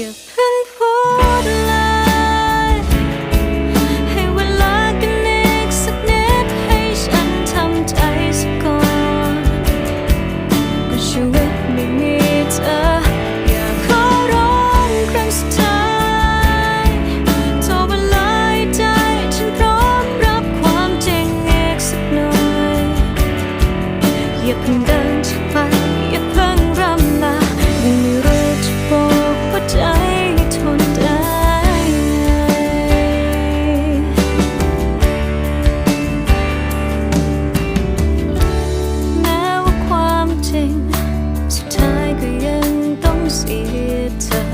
อย่าเพิ่งพูดเลยให้เวลากันอีกสักนิดให้ฉันทำใจสักก่อนก็ชีวิตไม่มีเธอ อย่าขอร้องครั้งสุดท้ายเธอเวลาใจฉันพร้อมรับความจริอีกสักหน่อยอย่าเพิ่งเดิน see it.